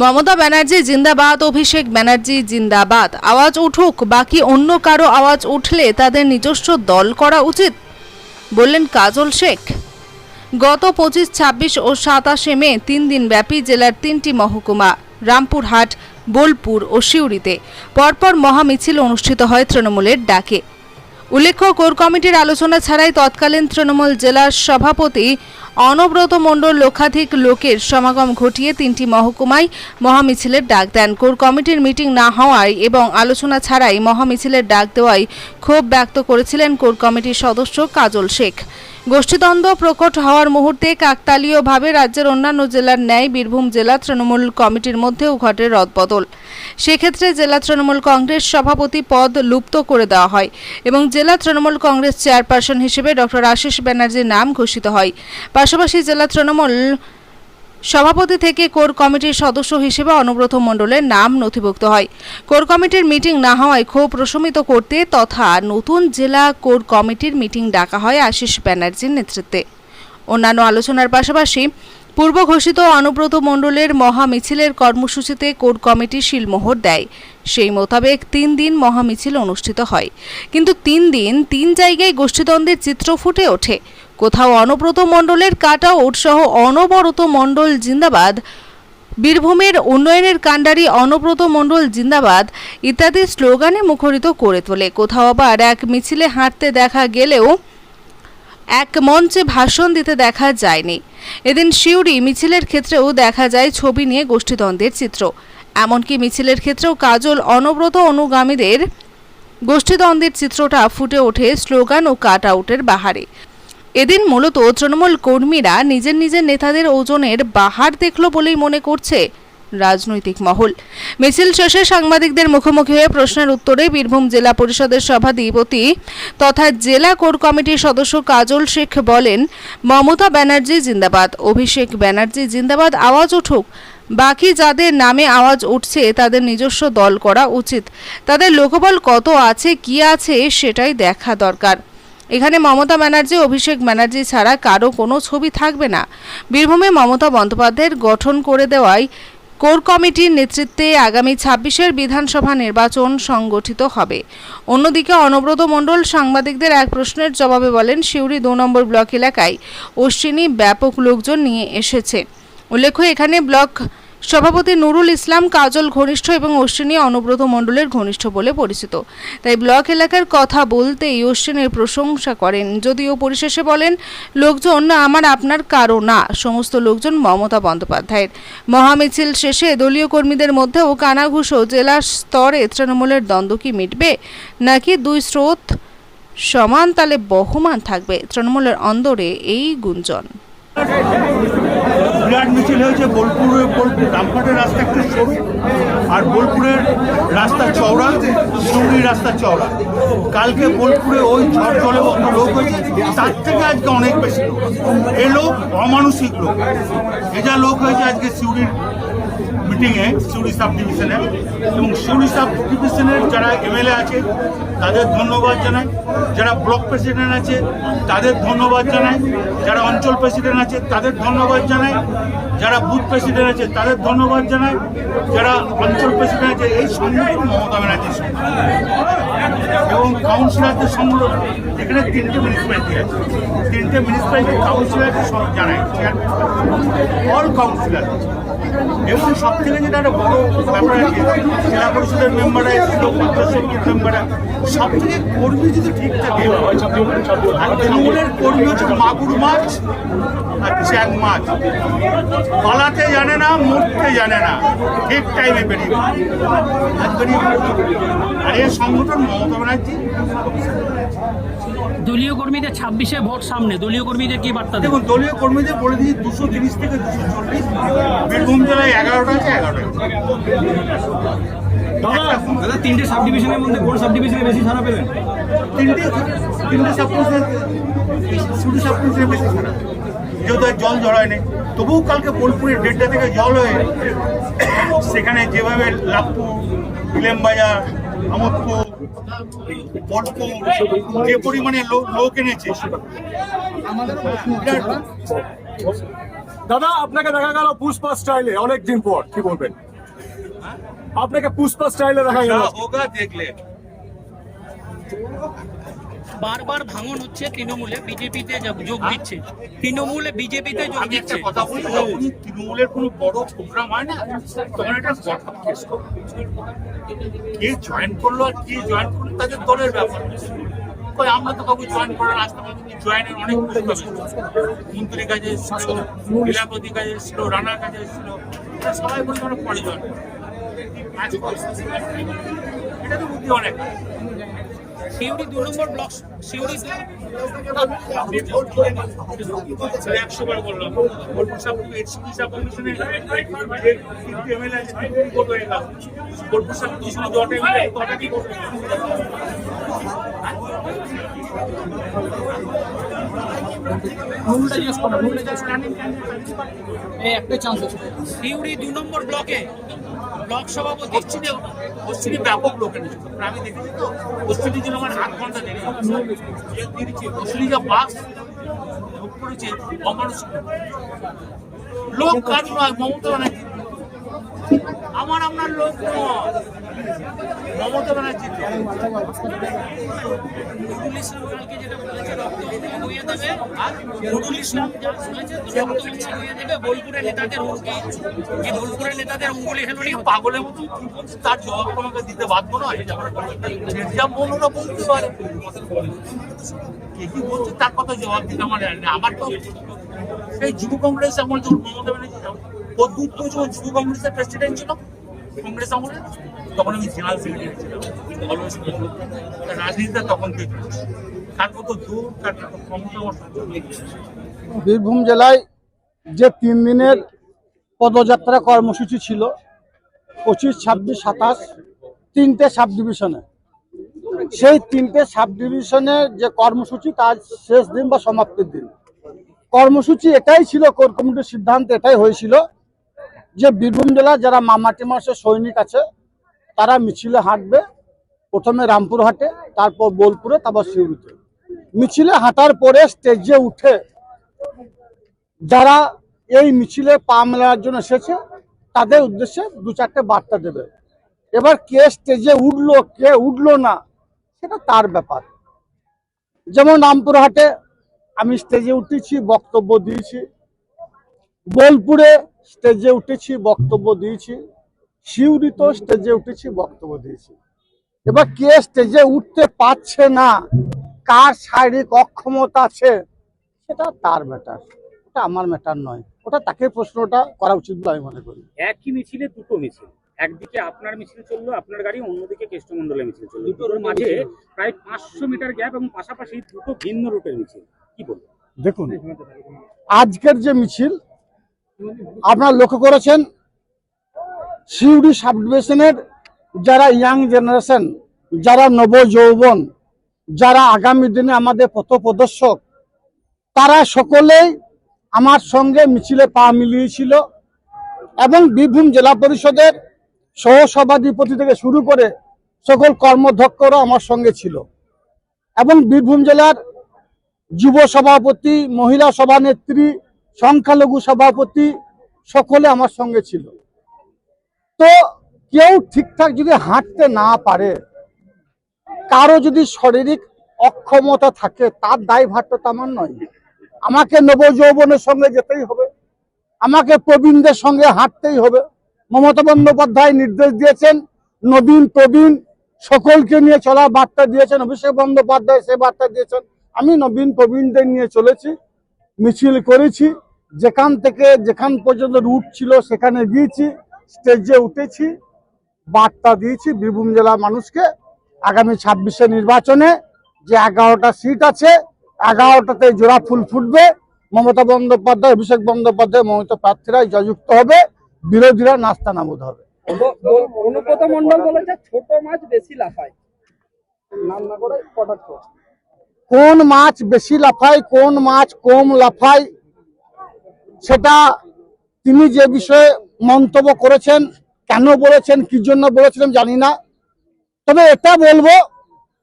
মমতা ব্যানার্জি জিন্দাবাদ, অভিষেক ব্যানার্জি জিন্দাবাদ। আওয়াজ উঠুক, বাকি অন্য কারও আওয়াজ উঠলে তাদের নিজস্ব দল করা উচিত, বললেন কাজল শেখ। গত পঁচিশ, ছাব্বিশ ও সাতাশে মে, তিন দিন ব্যাপী জেলার তিনটি মহকুমা, রামপুরহাট, বোলপুর ও সিউড়িতে পরপর মহামিছিল অনুষ্ঠিত হয় তৃণমূলের ডাকে। উল্লেখ্য, কোর কমিটির আলোচনা ছাড়াই তৎকালীন তৃণমূল জেলার সভাপতি অনব্রত মণ্ডল লক্ষাধিক লোকের সমাগম ঘটিয়ে তিনটি মহকুমায় মহামিছিলের ডাক দেন। কোর কমিটির মিটিং না হওয়ায় এবং আলোচনা ছাড়াই মহামিছিলের ডাক দেওয়ায় ক্ষোভ ব্যক্ত করেছিলেন কোর কমিটির সদস্য কাজল শেখ। গোষ্ঠীদ্বন্দ্ব প্রকট হওয়ার মুহূর্তে কাকতালীয়ভাবে রাজ্যের অন্যান্য জেলার ন্যায় বীরভূম জেলা তৃণমূল কমিটির মধ্যেও ঘটে রদবদল। সেক্ষেত্রে জেলা তৃণমূল কংগ্রেস সভাপতি পদ লুপ্ত করে দেওয়া হয় এবং জেলা তৃণমূল কংগ্রেস চেয়ারপারসন হিসেবে ডক্টর আশিস ব্যানার্জির নাম ঘোষিত হয়। পাশাপাশি জেলা তৃণমূল সভাপতি থেকে কোর কমিটির সদস্য হিসেবে অনুব্রত মণ্ডলের নাম নথিভুক্ত হয়। কোর কমিটির মিটিং না হওয়ায় ক্ষোভ প্রশমিত করতে তথা নতুন জেলা কোর কমিটির মিটিং ডাকা হয় আশিস ব্যানার্জির নেতৃত্বে। অন্যান্য আলোচনার পাশাপাশি পূর্ব ঘোষিত অনুব্রত মণ্ডলের মহামিছিলের কর্মসূচিতে কোর কমিটি শিলমোহর দেয়। সেই মোতাবেক তিন দিন মহামিছিল অনুষ্ঠিত হয়। কিন্তু তিন দিন তিন জায়গায় গোষ্ঠীদ্বন্দ্বের চিত্র ফুটে ওঠে। কোথাও অনব্রত মণ্ডলের কাটা উৎসহ অনবরত মণ্ডল জিন্দাবাদ। বীরভূমের উন্নয়নের কাণ্ডারি অনব্রত মণ্ডল জিন্দাবাদ ইত্যাদি স্লোগানে মুখরিত করে তোলে। কোথাও আবার এক মিছিলে হাঁটতে দেখা গেলেও এক মঞ্চে ভাষণ দিতে দেখা যায়নি। এদিন শিউরি মিছিলের ক্ষেত্রেও দেখা যায় ছবি নিয়ে গোষ্ঠীদ্বন্দ্বের চিত্র। এমনকি মিছিলের ক্ষেত্রেও কাজল অনব্রত অনুগামীদের গোষ্ঠীদ্বন্দ্বের চিত্রটা ফুটে ওঠে স্লোগান ও কাট আউটের বাহারে। এদিন মূলত তৃণমূল কর্মীরা নিজের নিজের নেতাদের ওজনের বাহার দেখল বলেই মনে করছে রাজনৈতিক মহল। মিছিল শেষে সাংবাদিকদের মুখোমুখি হয়ে প্রশ্নের উত্তরে বীরভূম জেলা পরিষদের সভাধিপতি তথা জেলা কোর কমিটির সদস্য কাজল শেখ বলেন, মমতা ব্যানার্জি জিন্দাবাদ, অভিষেক ব্যানার্জি জিন্দাবাদ, আওয়াজ উঠুক। বাকি যাদের নামে আওয়াজ উঠছে, তাদের নিজস্ব দল করা উচিত। তাদের লোকবল কত আছে, কি আছে, সেটাই দেখা দরকার। এখানে মমতা ব্যানার্জি, অভিষেক ব্যানার্জি ছাড়া কারও কোনো ছবি থাকবে না। বীরভূমে মমতা বন্দ্যোপাধ্যায়ের গঠন করে দেওয়ায় কোর কমিটির নেতৃত্বে আগামী ছাব্বিশের বিধানসভা নির্বাচন সংগঠিত হবে। অন্যদিকে অনব্রত মণ্ডল সাংবাদিকদের এক প্রশ্নের জবাবে বলেন, সিউড়ি দু নম্বর ব্লক এলাকায় অশ্বিনী ব্যাপক লোকজন নিয়ে এসেছে। উল্লেখ্য, এখানে ব্লক সভাপতি নুরুল ইসলাম, কাজল ঘনিষ্ঠ এবং অশ্বিনী অনুব্রত মণ্ডলের ঘনিষ্ঠ বলে পরিচিত। তাই ব্লক এলাকার কথা বলতেই অশ্বিনীর প্রশংসা করেন। যদিও পরিশেষে বলেন, লোকজন আমার, আপনার কারও না। সমস্ত লোকজন মমতা বন্দ্যোপাধ্যায়ের। মহামিছিল শেষে দলীয় কর্মীদের মধ্যেও কানাঘুষো জেলা স্তরে তৃণমূলের দ্বন্দ্ব কি মিটবে? নাকি দুই স্রোত সমান তালে বহমান থাকবে? তৃণমূলের অন্দরে এই গুঞ্জন। বিরাট মিছিল হয়েছে বোলপুরের বোলপুর রামঘাটের রাস্তা একটু সরু, আর বোলপুরের রাস্তা চওড়া সিউড়ির রাস্তা চওড়া। কালকে বোলপুরে ওই ঝড় জলে অত লোক হয়েছে, তার থেকে আজকে অনেক বেশি লোক। এ লোক অমানসিক লোক। এটা লোক হয়েছে আজকে সিউড়ির মিটিংয়ে সিউড়ি সাব ডিভিশনে এবং সিউড়ি সাব ডিভিশনের যারা এমএলএ আছে, তাদের ধন্যবাদ জানাই। যারা ব্লক প্রেসিডেন্ট আছে, তাদের ধন্যবাদ জানাই। যারা অঞ্চল প্রেসিডেন্ট আছে, তাদের ধন্যবাদ জানাই। যারা বুথ প্রেসিডেন্ট আছে, তাদের ধন্যবাদ জানাই। যারা অঞ্চল প্রেসিডেন্ট আছে, এই সংগঠন মমতা ব্যানার্জির এবং কাউন্সিলরদের সংগ্রহ এখানে তিনটে মিউনিসিপ্যালিটি আছে। তিনটে মিউনিসিপ্যালিটি কাউন্সিলরকে জানাই। অল কাউন্সিলর এবং সব থেকে যেটা একটা বড় ব্যাপার আছে জেলা পরিষদের মেম্বাররা এসেছিল, পঞ্চায়েত মেম্বাররা সব থেকে কর্মী যদি ঠিক থাকে, আর তৃণমূলের কর্মী হচ্ছে মাগুর মাছ আর চ্যাং মাছ। পালাতে জানে না, মরতে জানে না, ঠিক টাইমে বেরিয়ে আর এই সংগঠন মমতা ব্যানার্জি দলীয় কর্মীদের ছাব্বিশে ভোট সামনে। দলীয় কর্মীদের কি বার্তা দেবেন? দেখুন দলীয় কর্মীদের বলে দিচ্ছি দুশো তিরিশ থেকে দুশো চল্লিশ। বীরভূম জেলায় এগারোটা আছে এগারোটা দাদা তিনটে সাব ডিভিশনের মধ্যে কোন সাব ডিভিশনে বেশি সারা পেলেন? তিনটে তিনটে সাপ্লিসে শুধু সাপ্লিসে বেশি খারাপ যেহেতু আর জল জড়ায়নি তবুও কালকে বোলপুরের দেড়টা থেকে জল হয়ে সেখানে যেভাবে লাভপুর ইলেমবাজার আমোদপুর যে পরিমাণে লোক এনেছে? দাদা আপনাকে দেখা গেল পুষ্পা স্টাইলে অনেকদিন পর কি বলবেন? আপনাকে পুষ্পা স্টাইলে দেখা গেল। দেখলেন। বারবার ভাঙন হচ্ছে তৃণমূলে বিজেপিতে যোগ দিচ্ছে। তৃণমূলে বিজেপিতে যোগ দিচ্ছে। কথা বলি তৃণমূলের কোনো বড় প্রোগ্রাম হয় না তখন একটা গঠন কেস কে জয়েন করল আর কে জয়েন করল তাদের দলের ব্যাপার কই আমরা তো কাউকে জয়েন করার আসতে পারি জয়েনের অনেক। মন্ত্রীর কাছে এসেছিল লীলাপতি কাছে এসেছিল রানার কাছে এসেছিল সবাই বলছে আমরা পরে জয়েন এটা তো বুদ্ধি অনেক। সিউড়ি দু নম্বর ব্লক সিউড়ি দু- একশো বার বললাম তিনটে এমএলএ আছে বোলপুর এমএলএ কটা কি? সিউড়ি দু নম্বর ব্লকে ব্লক সভাপতি পশ্চিমে ব্যাপক লোকের আমি দেখেছি তো আমার আট ঘণ্টা দেরি পশ্চিমে যা বাস করেছে অমানুষিক। লোক কারণ মমতা ব্যানার্জি। আমার আপনার লোক মমতা ব্যানার্জি নেতাদের পাগলের মতো তার জবাব দিতে বাধ্য বলতে পারে। তার কথা জবাব দিতে আমার আমার তো সেই যুব কংগ্রেস, আমার মমতা ব্যানার্জি পদ্মুত যখন যুব কংগ্রেসের প্রেসিডেন্ট ছিল, কংগ্রেস আমলে তখন আমি জেনারেল সেক্রেটারি ছিলাম রাজনীতিটা তখন থেকে কত দূর কত ক্ষমতা বীরভূম জেলায় যে তিন দিনের পদযাত্রা কর্মসূচি ছিল, পঁচিশ, ছাব্বিশ, সাতাশ, তিনটে সাব ডিভিশনে সেই তিনটে সাব ডিভিশনের যে কর্মসূচি, তার শেষ দিন বা সমাপ্তির দিন। কর্মসূচি এটাই ছিল, কোর কমিটির সিদ্ধান্ত এটাই হয়েছিল যে বীরভূম জেলার যারা মামাটি মাসের সৈনিক আছে, তারা মিছিলে হাঁটবে। প্রথমে রামপুরহাটে তারপর বোলপুরে, তারপর সিউড়িতে। মিছিলে হাঁটার পরে স্টেজে উঠে যারা এই মিছিলে পা মেলার জন্য এসেছে, তাদের উদ্দেশ্যে দু চারটে বার্তা দেবে। এবার কে স্টেজে উঠল, কে উঠল না, সেটা তার ব্যাপার। যেমন রামপুরহাটে আমি স্টেজে উঠেছি, বক্তব্য দিয়েছি। বোলপুরে স্টেজে উঠেছি বক্তব্য দিয়েছি। সিউড়িতেও স্টেজে উঠেছি বক্তব্য দিয়েছি। এবার কে স্টেজে উঠতে পারছে না? কার শারীরিক অক্ষমতা আছে? সেটা তার ম্যাটার ওটা আমার ম্যাটার নয়। ওটা তাকে প্রশ্নটা করা উচিত বলে আমি মনে করি। একই মিছিলে দুটো মিছিল। একদিকে আপনার মিছিল চলল আপনার গাড়ি অন্যদিকে কেষ্টমন্ডলের মিছিল চলল। দুটোর মাঝে প্রায় পাঁচশো মিটার গ্যাপ এবং পাশাপাশি দুটো ভিন্ন রুটের মিছিল। কি বলব দেখুন আজকের যে মিছিল আপনারা লক্ষ্য করেছেন, সিউড়ি সাব ডিভিশনের যারা ইয়াং জেনারেশন, যারা নব যৌবন, যারা আগামী দিনে আমাদের পথ প্রদর্শক তারা সকলেই আমার সঙ্গে মিছিলে পা মিলিয়েছিল এবং বীরভূম জেলা পরিষদের সহসভাধিপতি থেকে শুরু করে সকল কর্মধ্যক্ষরা আমার সঙ্গে ছিল এবং বীরভূম জেলার যুব সভাপতি, মহিলা সভানেত্রী সংখ্যালঘু সভাপতি সকলে আমার সঙ্গে ছিল। তো কেউ ঠিকঠাক যদি হাঁটতে না পারে, কারও যদি শারীরিক অক্ষমতা থাকে, তার দায়ভারটা তো আমার নয়। আমাকে নবযৌবনের সঙ্গে যেতেই হবে। আমাকে প্রবীণদের সঙ্গে হাঁটতেই হবে। মমতা বন্দ্যোপাধ্যায় নির্দেশ দিয়েছেন, নবীন প্রবীণ সকলকে নিয়ে চলার বার্তা দিয়েছেন, অভিষেক বন্দ্যোপাধ্যায় সে বার্তা দিয়েছেন। আমি নবীন প্রবীণদের নিয়ে চলেছি। মিছিল করেছি যেখান থেকে যেখান পর্যন্ত রুট ছিল সেখানে গিয়েছি স্টেজে উঠেছি বার্তা দিয়েছি বীরভূম জেলার মানুষকে আগামী ছাব্বিশে নির্বাচনে যে এগারোটা সিট আছে এগারোটাতে জোড়া ফুল ফুটবে মমতা বন্দ্যোপাধ্যায় অভিষেক বন্দ্যোপাধ্যায় মমতা প্রার্থীরা জয়যুক্ত হবে বিরোধীরা নাস্তা নাবুদ হবে। অনুব্রত মন্ডল বলেছে ছোট মাছ বেশি লাফায়। নাম না করে কটাক্ষ। কোন মাছ বেশি লাফায়, কোন মাছ কম লাফায়, সেটা তিনি যে বিষয়ে মন্তব্য করেছেন, কেন বলেছেন, কি জন্য বলেছিলেন জানি না। তবে এটা বলব,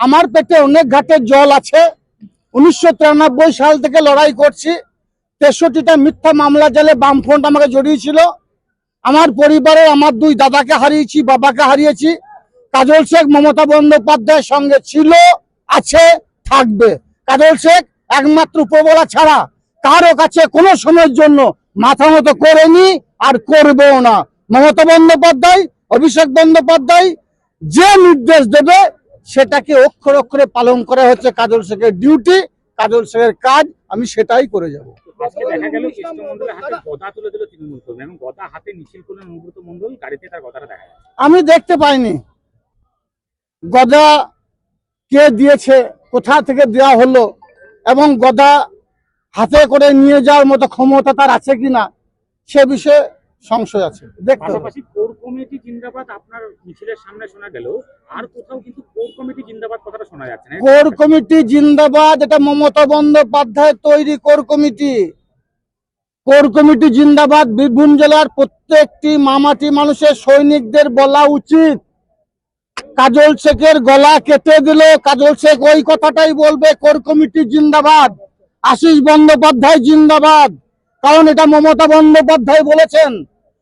আমার পেটে অনেক ঘাটের জল আছে। উনিশশো তিরানব্বই সাল থেকে লড়াই করছি। তেষট্টিটা মিথ্যা মামলা জালে বামফ্রন্ট আমাকে জড়িয়েছিল। আমার পরিবারে আমার দুই দাদাকে হারিয়েছি, বাবাকে হারিয়েছি। কাজল শেখ, মমতা বন্দ্যোপাধ্যায়ের সঙ্গে ছিল, আছে। থাকবে। কাজল শেখ একমাত্র উপবলা ছাড়া কারও কাছে কোনো সময়ের জন্য মাথা মতো করেনি আর করবেও না। মমতা বন্দ্যোপাধ্যায় অভিষেক বন্দ্যোপাধ্যায় যে নির্দেশ দেবে সেটাকে অক্ষর অক্ষরে পালন করা হচ্ছে কাজল শেখের ডিউটি কাজল শেখের কাজ আমি সেটাই করে যাব। আমি দেখতে পাইনি। গদা কে দিয়েছে কোথা থেকে দেওয়া হলো এবং গদা হাতে করে নিয়ে যাওয়ার মতো ক্ষমতা তার আছে কিনা সে বিষয়ে সংশয় আছে। দেখতে কোর কমিটি জিন্দাবাদ আপনার মিছিলের সামনে শোনা গেল আর কোথাও কিন্তু কোর কমিটি জিন্দাবাদ কথাটা শোনা যাচ্ছে না। কোর কমিটি জিন্দাবাদ এটা মমতা বন্দ্যোপাধ্যায় তৈরি কোর কমিটি। কোর কমিটি জিন্দাবাদ বীরভূম জেলার প্রত্যেকটি মামাটি মানুষের সৈনিকদের বলা উচিত। কাজল শেখের গলা কেটে দিল। কাজল শেখ ওই কথাটাই বলবে, কোর কমিটি জিন্দাবাদ? আশিস বন্দ্যোপাধ্যায় জিন্দাবাদ? কারণ এটা মমতা বন্দ্যোপাধ্যায় বলেছেন।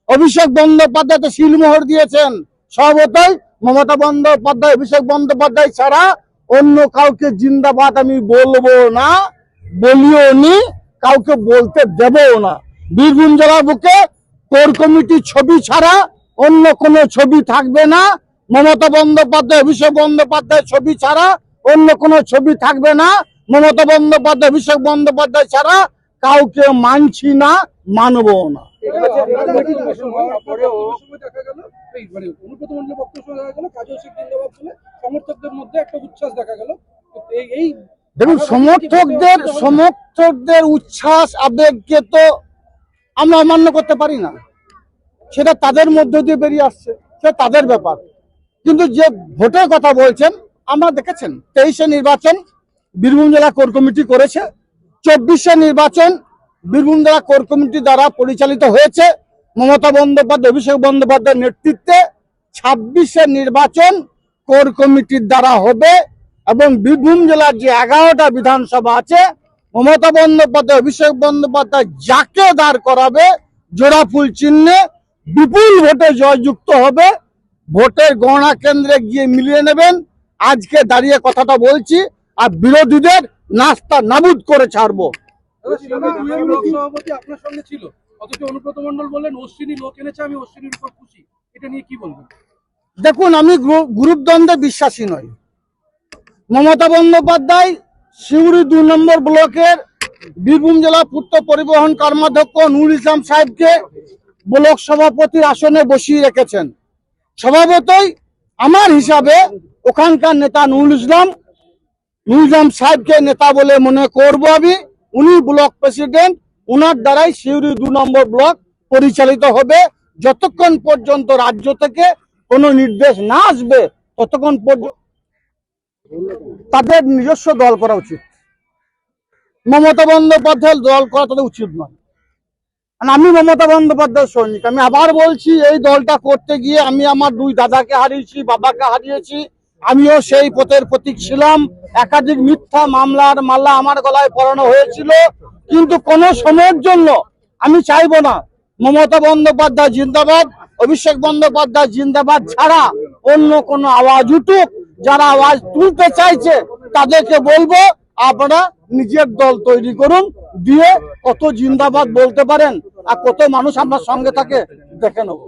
অভিষেক বন্দ্যোপাধ্যায় তো শিলমোহর দিয়েছেন। সর্বতই মমতা বন্দ্যোপাধ্যায়, অভিষেক বন্দ্যোপাধ্যায় ছাড়া অন্য কাউকে জিন্দাবাদ আমি বলব না, বলিও নি, কাউকে বলতে দেবও না। বীরভূম জেলার বুকে কোর কমিটির ছবি ছাড়া অন্য কোনো ছবি থাকবে না। মমতা বন্দ্যোপাধ্যায় অভিষেক বন্দ্যোপাধ্যায় ছবি ছাড়া অন্য কোনো ছবি থাকবে না। মমতা বন্দ্যোপাধ্যায় অভিষেক বন্দ্যোপাধ্যায় ছাড়া কাউকে মানছি না মানবও না। দেখুন সমর্থকদের সমর্থকদের উচ্ছ্বাস আবেগকে তো আমরা অমান্য করতে পারি না। সেটা তাদের মধ্য দিয়ে বেরিয়ে আসছে সেটা তাদের ব্যাপার। কিন্তু যে ভোটের কথা বলছেন, আমরা দেখেছেন, তেইশে নির্বাচন বীরভূম জেলা কোর কমিটি করেছে, চব্বিশে নির্বাচন বীরভূম জেলা কোর কমিটি দ্বারা পরিচালিত হয়েছে। মমতা বন্দ্যোপাধ্যায়, অভিষেক বন্দ্যোপাধ্যায়ের নেতৃত্বে ছাব্বিশে নির্বাচন কোর কমিটির দ্বারা হবে এবং বীরভূম জেলার যে এগারোটা বিধানসভা আছে, মমতা বন্দ্যোপাধ্যায়, অভিষেক বন্দ্যোপাধ্যায় যাকে দাঁড় করাবে জোড়াফুল চিহ্নে বিপুল ভোটে জয়যুক্ত হবে। ভোটের গণনা কেন্দ্রে গিয়ে মিলিয়ে নেবেন। আজকে দাঁড়িয়ে কথাটা বলছি আর বিরোধীদের নাস্তা নাবুদ করে ছাড়বো। ব্লক আপনার সঙ্গে ছিল। অথচ অনুব্রত মন্ডল বললেন অশ্বিনী লোক এনেছে আমি অশ্বিনীর উপর খুশি। এটা নিয়ে কি বলবেন? দেখুন আমি গ্রুপ দ্বন্দ্বে বিশ্বাসী নই। মমতা বন্দ্যোপাধ্যায় সিউড়ি দুই নম্বর ব্লকের বীরভূম জেলা পূর্ত পরিবহন কর্মাধ্যক্ষ নুর ইসলাম সাহেবকে ব্লক সভাপতির আসনে বসিয়ে রেখেছেন। স্বভাবতই আমার হিসাবে ওখানকার নেতা নুরুল ইসলাম নুরুল ইসলাম সাহেবকে নেতা বলে মনে করব আমি। উনি ব্লক প্রেসিডেন্ট, উনার দ্বারাই সিউড়ি দু নম্বর ব্লক পরিচালিত হবে। যতক্ষণ পর্যন্ত রাজ্য থেকে কোনো নির্দেশ না আসবে, ততক্ষণ পর্যন্ত তাদের নিজস্ব দল করা উচিত। মমতা বন্দ্যোপাধ্যায়ের দল করা তাদের উচিত নয়। আমি মমতা বন্দ্যোপাধ্যায়ের সৈনিক। আমি আবার বলছি, এই দলটা করতে গিয়ে আমি আমার দুই দাদাকে হারিয়েছি, বাবাকে হারিয়েছি। আমিও সেই পথের প্রতীক ছিলাম। একাধিক মিথ্যা মামলার মাল্লা আমার গলায় পড়ানো হয়েছিল। কিন্তু কোন সময়ের জন্য আমি চাইব না। মমতা বন্দ্যোপাধ্যায় জিন্দাবাদ, অভিষেক বন্দ্যোপাধ্যায় জিন্দাবাদ ছাড়া অন্য কোনো আওয়াজ উঠুক। যারা আওয়াজ তুলতে চাইছে, তাদেরকে বলব আপনারা নিজের দল তৈরি করুন, দিয়ে কত জিন্দাবাদ বলতে পারেন আর কত মানুষ আপনার সঙ্গে থাকে, দেখে নেব।